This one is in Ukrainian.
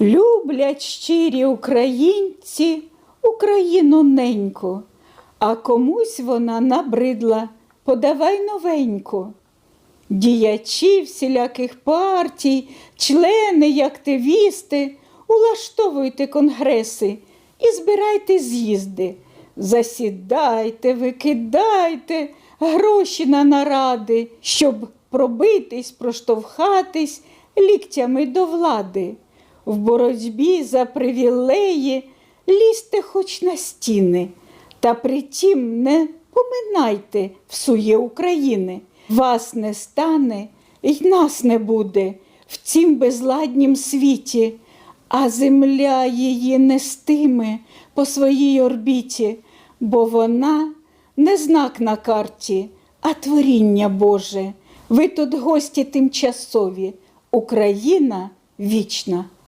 Люблять щирі українці Україну неньку, а комусь вона набридла, подавай новеньку. Діячі всіляких партій, члени й активісти, улаштовуйте конгреси і збирайте з'їзди. Засідайте, викидайте гроші на наради, щоб пробитись, проштовхатись ліктями до влади. В боротьбі за привілеї лізьте хоч на стіни, та притім не поминайте всує України. Вас не стане й нас не буде в цім безладнім світі, а земля її нестиме по своїй орбіті, бо вона не знак на карті, а творіння Боже. Ви тут гості тимчасові, Україна вічна.